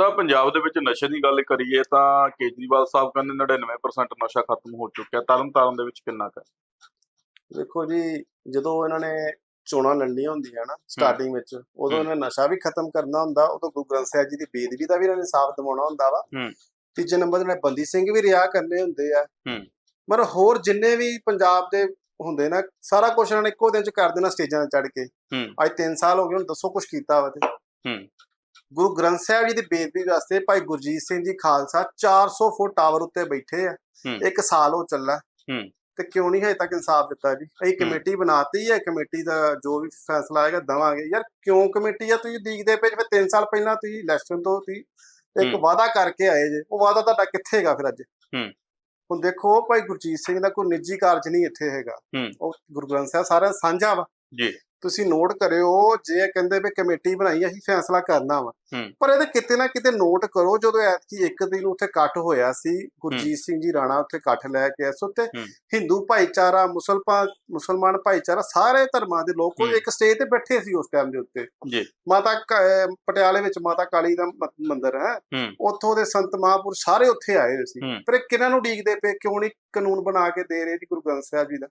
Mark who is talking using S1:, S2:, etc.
S1: ਤਾਂ ਪੰਜਾਬ ਦੇ ਵਿੱਚ ਨਸ਼ੇ ਦੀ ਗੱਲ ਕਰੀਏ ਤਾਂ ਕੇਜਰੀਵਾਲ ਸਾਹਿਬ ਕਹਿੰਦੇ 99% ਨਸ਼ਾ ਖਤਮ ਹੋ ਚੁੱਕਿਆ ਤਰਨਤਾਰਨ ਦੇ ਵਿੱਚ ਕਿੰਨਾ ਕੁ ਹੈ?
S2: ਦੇਖੋ ਜੀ ਜਦੋਂ ਇਹਨਾਂ ਨੇ ਚੋਣਾਂ ਲੜਨੀਆਂ ਹੁੰਦੀਆਂ ਨਾ ਸਟਾਰਟਿੰਗ ਵਿੱਚ ਉਦੋਂ। ਇਹਨਾਂ ਨੇ ਨਸ਼ਾ ਵੀ ਖਤਮ ਕਰਨਾ ਹੁੰਦਾ ਉਦੋਂ ਗੁਰੂ ਗ੍ਰੰਥ ਸਾਹਿਬ ਜੀ ਦੀ ਬੇਦਬੀ ਦਾ ਵੀ ਇਹਨਾਂ ਨੇ ਸਾਫ਼ ਦਿਵਾਉਣਾ ਹੁੰਦਾ ਵਾ। ਤੀਜੇ ਨੰਬਰ ਤੇ ਬੰਦੀ ਸਿੰਘ ਵੀ ਰਿਆ ਕਰਨੇ ਹੁੰਦੇ ਆ। ਮਰ ਹੋਰ ਜਿੰਨੇ ਵੀ ਪੰਜਾਬ ਦੇ ਹੁੰਦੇ ਨਾ ਸਾਰਾ ਕੁਝ ਇਹਨਾਂ ਨੇ ਇੱਕੋ ਦਿਨ ਚ ਕਰ ਦੇਣਾ ਸਟੇਜਾਂ ਤੇ ਚੜ ਕੇ ਅੱਜ 3 ਸਾਲ ਹੋ ਗਏ ਹੁਣ ਦੱਸੋ ਕੁਝ ਕੀਤਾ ਵਾ ਤੇ ਗੁਰੂ ਗ੍ਰੰਥ ਸਾਹਿਬ ਜੀ ਦੀ ਬੇਦਬੀ ਵਾਸਤੇ ਭਾਈ ਗੁਰਜੀਤ ਸਿੰਘ ਜੀ ਖਾਲਸਾ 400 ਫੁੱਟ ਟਾਵਰ ਉੱਤੇ ਬੈਠੇ ਆ। ਇੱਕ ਸਾਲ ਹੋ ਚੱਲਾ। ਤੇ ਕਿਉਂ ਨਹੀਂ ਹਜੇ ਤੱਕ ਇਨਸਾਫ ਦਿੱਤਾ ਜੀ? ਅਸੀਂ ਕਮੇਟੀ ਬਣਾਤੀ ਹੈ ਕਮੇਟੀ ਦਾ ਜੋ ਵੀ ਫੈਸਲਾ ਆਏਗਾ ਦਵਾਂਗੇ। ਯਾਰ ਕਿਉਂ ਕਮੇਟੀ ਆ? ਤੁਸੀਂ ਉਡੀਕਦੇ ਪਏ ਜਿਵੇਂ 3 ਸਾਲ ਪਹਿਲਾਂ ਤੁਸੀਂ ਇਲੈਕਸ਼ਨ ਤੋਂ ਤੁਸੀਂ ਇੱਕ। ਵਾਅਦਾ ਕਰਕੇ ਆਏ ਜੇ। ਉਹ ਵਾਅਦਾ ਤੁਹਾਡਾ ਕਿੱਥੇ ਹੈਗਾ ਫਿਰ ਅੱਜ?
S1: ਹੂੰ।
S2: ਹੁਣ ਦੇਖੋ ਭਾਈ ਗੁਰਜੀਤ ਸਿੰਘ ਦਾ ਕੋਈ ਨਿੱਜੀ ਕਾਰਜ ਨਹੀਂ ਇੱਥੇ ਹੈਗਾ। ਉਹ ਗੁਰੂ ਗ੍ਰੰਥ ਸਾਹਿਬ ਸਾਰਿਆਂ ਦਾ ਸਾਂਝਾ ਵਾ।
S1: ਜੀ।
S2: ਤੁਸੀਂ ਨੋਟ ਕਰਿਓ ਜੇ ਕਹਿੰਦੇ ਵੀ ਕਮੇਟੀ ਬਣਾਈ ਅਸੀਂ ਫੈਸਲਾ ਕਰਨਾ ਵਾ। ਪਰ ਇਹਦੇ ਕਿਤੇ ਨਾ ਕਿਤੇ ਨੋਟ ਕਰੋ ਜਦੋਂ ਐਤਕੀ ਇੱਕ ਦਿਨ ਉੱਥੇ ਇਕੱਠ ਹੋਇਆ ਸੀ ਗੁਰਜੀਤ ਸਿੰਘ ਜੀ ਰਾਣਾ ਉੱਥੇ ਇਕੱਠ ਲੈ ਕੇ ਆਏ ਸੀ। ਹਿੰਦੂ ਭਾਈਚਾਰਾ ਮੁਸਲਮਾਨ ਮੁਸਲਮਾਨ ਭਾਈਚਾਰਾ ਸਾਰੇ ਧਰਮਾਂ ਦੇ ਲੋਕ। ਇੱਕ ਸਟੇਜ ਤੇ ਬੈਠੇ ਸੀ ਉਸ ਟਾਈਮ ਦੇ ਉੱਤੇ।
S1: ਜੀ।
S2: ਮਾਤਾ ਪਟਿਆਲੇ ਵਿੱਚ ਮਾਤਾ ਕਾਲੀ ਦਾ ਮੰਦਿਰ ਹੈ। ਉੱਥੋਂ ਦੇ ਸੰਤ ਮਹਾਂਪੁਰ ਸਾਰੇ ਉੱਥੇ ਆਏ ਸੀ। ਪਰ ਇਹ ਕਿਹਨਾਂ ਨੂੰ ਉਡੀਕਦੇ ਪਏ? ਕਿਉਂ ਨਹੀਂ ਕਾਨੂੰਨ ਬਣਾ ਕੇ ਦੇ ਰਹੇ ਜੀ ਗੁਰੂ ਗ੍ਰੰਥ ਸਾਹਿਬ ਜੀ ਦਾ?